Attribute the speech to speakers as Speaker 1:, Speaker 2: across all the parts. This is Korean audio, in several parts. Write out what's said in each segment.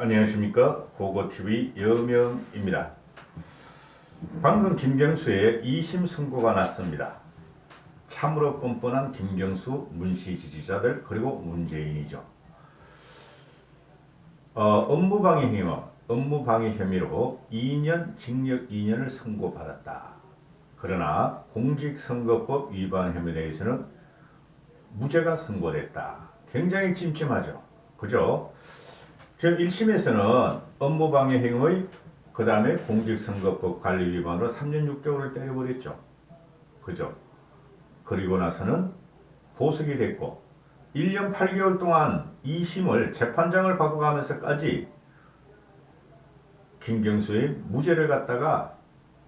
Speaker 1: 안녕하십니까 고고TV 여명입니다. 방금 김경수의 2심 선고가 났습니다. 참으로 뻔뻔한 김경수 문시 지지자들 그리고 문재인이죠. 어, 업무방해 혐의, 업무방해 혐의로 2년 징역 2년을 선고받았다. 그러나 공직선거법 위반 혐의에 대해서는 무죄가 선고됐다. 굉장히 찜찜하죠. 그죠? 지금 1심에서는 업무방해 행위, 그 다음에 공직선거법 관리 위반으로 3년 6개월을 때려버렸죠. 그죠? 그리고 나서는 보석이 됐고, 1년 8개월 동안 2심을 재판장을 바꿔가면서까지 김경수의 무죄를 갖다가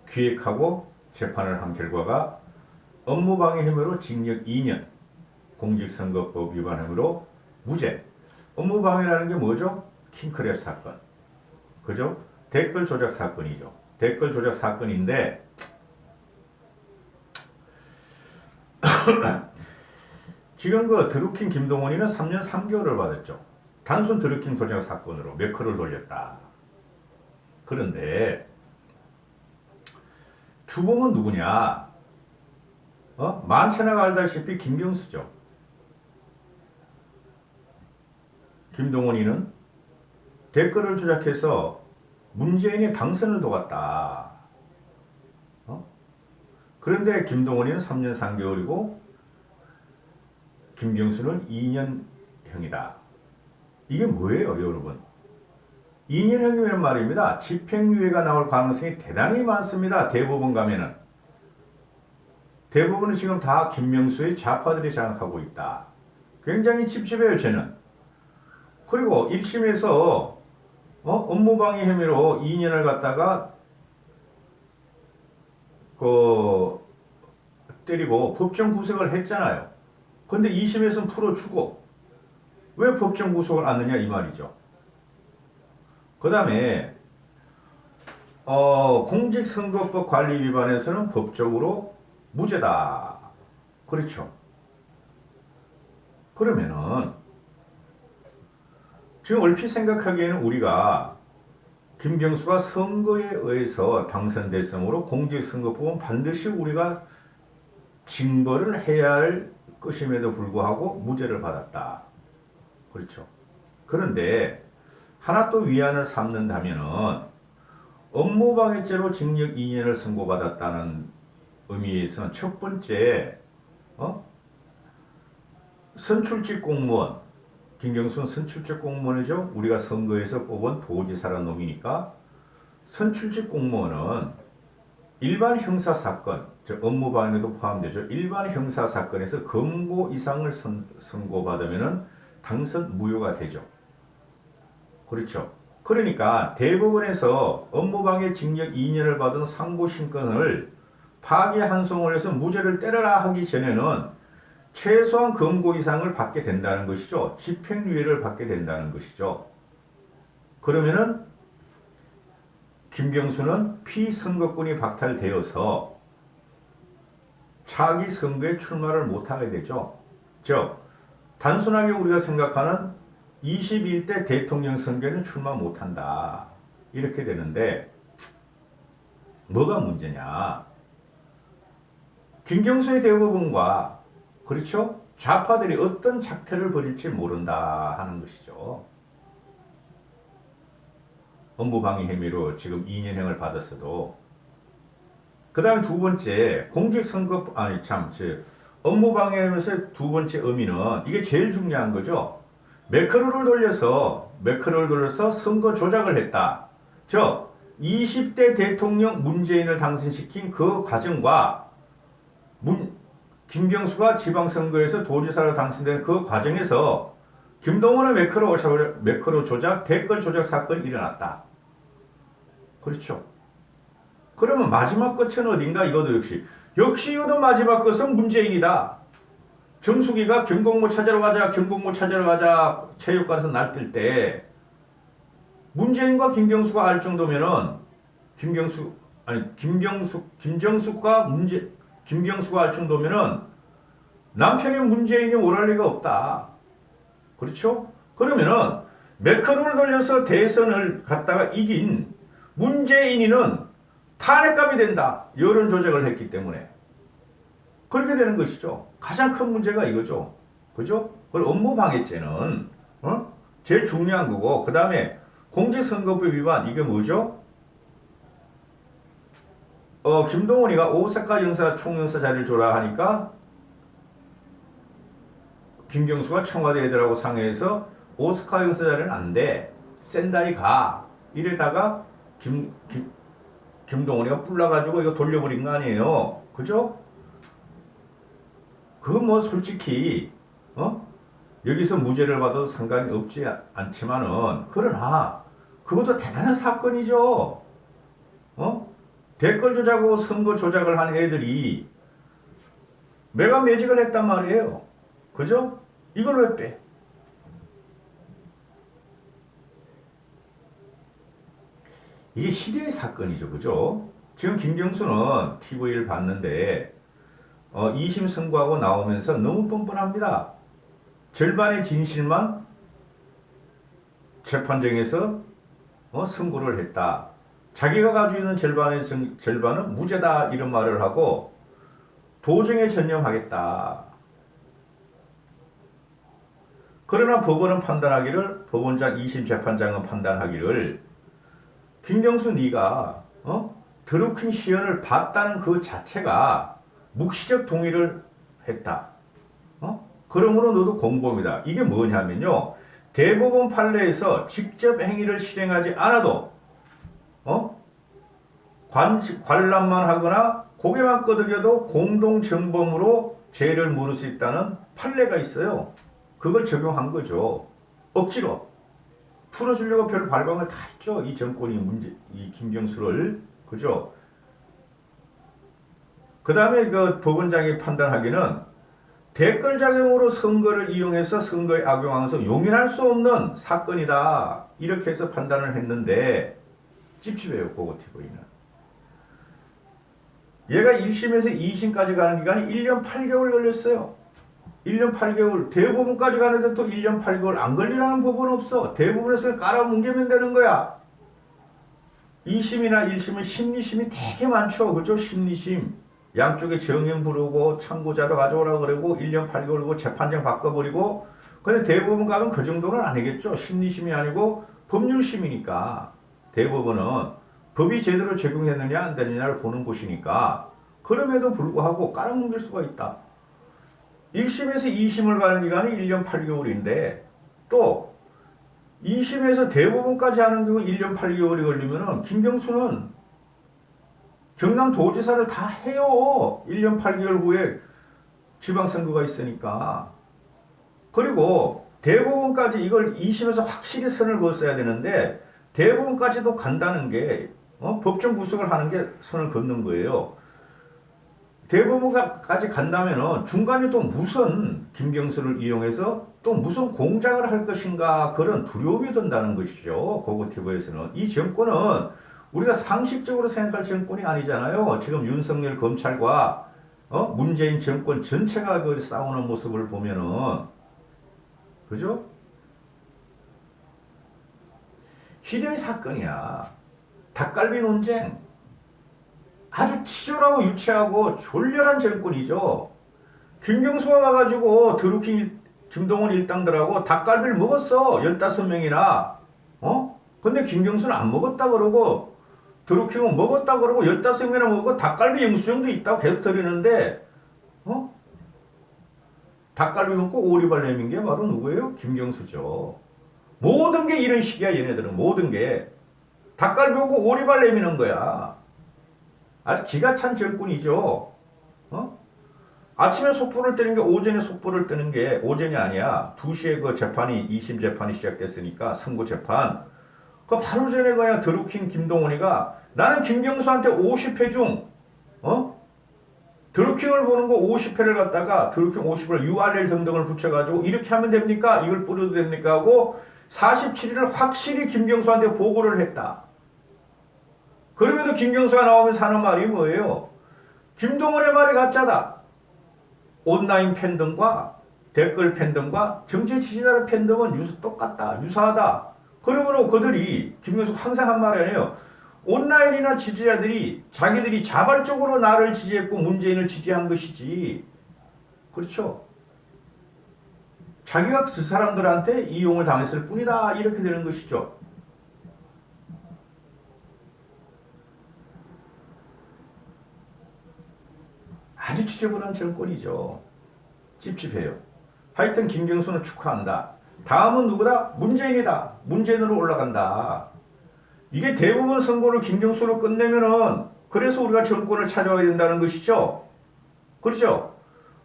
Speaker 1: 기획하고 재판을 한 결과가 업무방해 혐의로 징역 2년, 공직선거법 위반 혐의로 무죄. 업무방해라는 게 뭐죠? 킹크랩 사건. 그죠? 댓글 조작 사건이죠. 댓글 조작 사건인데 지금 그 드루킹 김동원이는 3년 3개월을 받았죠. 단순 드루킹 조작 사건으로 몇 크를 돌렸다. 그런데 주범은 누구냐? 어? 많게나 알다시피 김경수죠. 김동원이는 댓글을 조작해서 문재인의 당선을 도왔다. 어? 그런데 김동원이는 3년 3개월이고 김경수는 2년형이다. 이게 뭐예요, 여러분? 2년형이면 말입니다. 집행유예가 나올 가능성이 대단히 많습니다. 대법원 가면은. 대부분은 지금 다 김명수의 좌파들이 장악하고 있다. 굉장히 찝찝해요, 쟤는. 그리고 1심에서 어? 업무방해 혐의로 2년을 갖다가 그 때리고 법정 구속을 했잖아요. 근데 2심에서는 풀어주고 왜 법정 구속을 안 하느냐 이 말이죠. 그 다음에 어, 공직선거법 관리 위반에서는 법적으로 무죄다. 그렇죠. 그러면은 지금 얼핏 생각하기에는 우리가 김경수가 선거에 의해서 당선됐으므로 공직선거법은 반드시 우리가 징벌을 해야 할 것임에도 불구하고 무죄를 받았다. 그렇죠. 그런데 하나 또 위안을 삼는다면은 업무방해죄로 징역 2년을 선고받았다는 의미에서는 첫 번째 어? 선출직 공무원 김경수는 선출직 공무원이죠. 우리가 선거에서 뽑은 도지사라는 놈이니까 선출직 공무원은 일반 형사 사건, 즉 업무 방해도 포함되죠. 일반 형사 사건에서 검고 이상을 선, 선고받으면은 당선 무효가 되죠. 그렇죠. 그러니까 대법원에서 업무방해 징역 2년을 받은 상고심건을 파기환송을 해서 무죄를 때려라 하기 전에는 최소한 검고 이상을 받게 된다는 것이죠. 집행유예를 받게 된다는 것이죠. 그러면은 김경수는 피선거권이 박탈되어서 차기 선거에 출마를 못하게 되죠. 즉 단순하게 우리가 생각하는 21대 대통령 선거에는 출마 못한다. 이렇게 되는데 뭐가 문제냐? 김경수의 대법원과 그렇죠? 좌파들이 어떤 작태를 벌일지 모른다 하는 것이죠. 업무방해 혐의로 지금 2년형을 받았어도 그 다음에 두 번째 공직선거 아니 참저 업무방해에서 두 번째 의미는 이게 제일 중요한 거죠. 매크로를 돌려서 매크로를 돌려서 선거 조작을 했다. 즉 20대 대통령 문재인을 당선시킨 그 과정과 문, 김경수가 지방선거에서 도지사로 당선된 그 과정에서 김동원의 매크로, 매크로 조작, 댓글 조작 사건이 일어났다. 그렇죠. 그러면 마지막 끝은 어딘가 이것도 역시 역시 이것도 마지막 끝은 문재인이다. 정수기가 경공모 찾으러 가자, 경공모 찾으러 가자 체육관에서 날뛸 때 문재인과 김경수가 알 정도면은 김경수 아니 김경수 김정숙과 문재 김경수가 알 정도면은 남편의 문재인이 오랄 리가 없다. 그렇죠? 그러면은 매크로를 돌려서 대선을 갖다가 이긴 문재인이는 탄핵감이 된다. 여론 조작을 했기 때문에. 그렇게 되는 것이죠. 가장 큰 문제가 이거죠. 그죠? 그리고 업무 방해죄는 어? 제일 중요한 거고 그 다음에 공직선거법 위반 이게 뭐죠? 어 김동원이가 오사카 영사 총영사 자리를 줘라 하니까 김경수가 청와대 애들하고 상의해서 오스카 영사 자리는 안 돼. 센다이 가. 이래다가 김, 김, 김동원이가 뿔나가지고 이거 돌려버린 거 아니에요. 그죠? 그건 뭐 솔직히, 어? 여기서 무죄를 받아도 상관이 없지 않지만은, 그러나, 그것도 대단한 사건이죠. 어? 댓글 조작하고 선거 조작을 한 애들이 매가 매직을 했단 말이에요. 그죠? 이걸 왜 빼? 이게 희대의 사건이죠. 그죠? 지금 김경수는 TV를 봤는데 어, 2심 선고하고 나오면서 너무 뻔뻔합니다. 절반의 진실만 재판정에서 어, 선고를 했다. 자기가 가지고 있는 절반의 정- 절반은 무죄다 이런 말을 하고 도정에 전념하겠다. 그러나 법원은 판단하기를 법원장 2심 재판장은 판단하기를 김경수 네가 어? 드루킹 시연을 봤다는 그 자체가 묵시적 동의를 했다. 어? 그러므로 너도 공범이다. 이게 뭐냐면요. 대법원 판례에서 직접 행위를 실행하지 않아도 어? 관, 관람만 하거나 고개만 끄덕여도 공동 정범으로 죄를 물을 수 있다는 판례가 있어요. 그걸 적용한 거죠. 억지로 풀어주려고 별 발광을 다 했죠. 이 정권이 문제, 이 김경수를 그죠. 그 다음에 그 법원장이 판단하기는 댓글 작용으로 선거를 이용해서 선거에 악용하면서 용인할 수 없는 사건이다. 이렇게 해서 판단을 했는데 찝찝해요. 고고 TV는. 얘가 1심에서 2심까지 가는 기간이 1년 8개월 걸렸어요. 1년 8개월 대법원까지 가는데 또 1년 8개월 안 걸리라는 법은 없어. 대법원에서 깔아뭉개면 되는 거야. 2심이나 1심은 심리심이 되게 많죠. 그죠? 심리심. 양쪽에 정인 부르고 참고자료 가져오라 그러고 1년 8개월 고 재판장 바꿔버리고 근데 대법원 가면 그 정도는 아니겠죠. 심리심이 아니고 법률심이니까 대법원은 법이 제대로 적용했느냐 안 되느냐를 보는 곳이니까 그럼에도 불구하고 깔아뭉갤 수가 있다. 1심에서 2심을 가는 기간이 1년 8개월인데 또 2심에서 대법원까지 하는 경우 1년 8개월이 걸리면은 김경수는 경남 도지사를 다 해요. 1년 8개월 후에 지방선거가 있으니까. 그리고 대법원까지 이걸 2심에서 확실히 선을 그었어야 되는데 대법원까지도 간다는 게 어? 법정 구속을 하는 게 선을 긋는 거예요. 대법원까지 간다면은 중간에 또 무슨 김경수를 이용해서 또 무슨 공작을 할 것인가 그런 두려움이 든다는 것이죠. 고고티브에서는 이 정권은 우리가 상식적으로 생각할 정권이 아니잖아요. 지금 윤석열 검찰과 어? 문재인 정권 전체가 그 싸우는 모습을 보면은 그죠? 희대의 사건이야. 닭갈비 논쟁. 아주 치졸하고 유치하고 졸렬한 정권이죠. 김경수가 가가지고 드루킹 일- 김동원 일당들하고 닭갈비를 먹었어. 15명이나. 어? 근데 김경수는 안 먹었다 그러고 드루킹은 먹었다 그러고 15명이나 먹고 닭갈비 영수증도 있다고 계속 드리는데 어? 닭갈비 먹고 오리발 내민 게 바로 누구예요? 김경수죠. 모든 게 이런 식이야 얘네들은 모든 게 닭갈비 먹고 오리발 내미는 거야. 아주 기가 찬 정권이죠. 어? 아침에 속보를 뜨는 게 오전에 속보를 뜨는 게 오전이 아니야. 2시에 그 재판이 2심 재판이 시작됐으니까 선고 재판. 그 바로 전에 그냥 드루킹 김동원이가 나는 김경수한테 50회 중 어? 드루킹을 보는 거 50회를 갖다가 드루킹 50을 URL 등등을 붙여가지고 이렇게 하면 됩니까? 이걸 뿌려도 됩니까? 하고 47일을 확실히 김경수한테 보고를 했다. 그럼에도 김경수가 나오면서 하는 말이 뭐예요? 김동원의 말이 가짜다. 온라인 팬덤과 댓글 팬덤과 정치 지지자의 팬덤은 유, 똑같다. 유사하다. 그러므로 그들이 김경수 항상 한 말이에요. 온라인이나 지지자들이 자기들이 자발적으로 나를 지지했고 문재인을 지지한 것이지. 그렇죠. 자기가 그 사람들한테 이용을 당했을 뿐이다. 이렇게 되는 것이죠. 아주 지저분한 정권이죠. 찝찝해요. 하여튼 김경수는 축하한다. 다음은 누구다? 문재인이다. 문재인으로 올라간다. 이게 대부분 선거를 김경수로 끝내면은 그래서 우리가 정권을 찾아와야 된다는 것이죠. 그렇죠?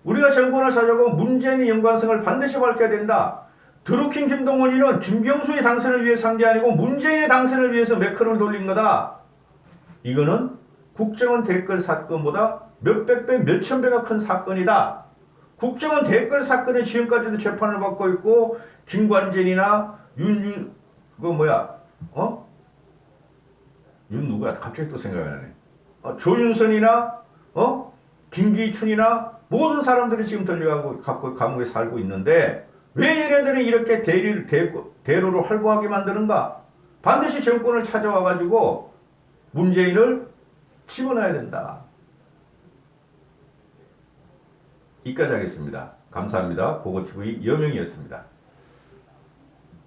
Speaker 1: 우리가 정권을 찾아고 문재인의 연관성을 반드시 밝혀야 된다. 드루킹 김동원이는 김경수의 당선을 위해 산 게 아니고 문재인의 당선을 위해서 매크를 돌린 거다. 이거는 국정원 댓글 사건보다 몇백 배, 몇천 배가 큰 사건이다. 국정원 댓글 사건에 지금까지도 재판을 받고 있고 김관진이나 윤윤 그 뭐야 어? 윤 누구야? 갑자기 또 생각이 나네. 어, 조윤선이나 어? 김기춘이나 모든 사람들이 지금 들려가고 갖고 감옥에 살고 있는데 왜 얘네들은 이렇게 대리를 대, 대로를 활보하게 만드는가? 반드시 정권을 찾아와 가지고 문재인을 집어넣어야 된다. 이까지 하겠습니다. 감사합니다. 고고TV 여명이었습니다.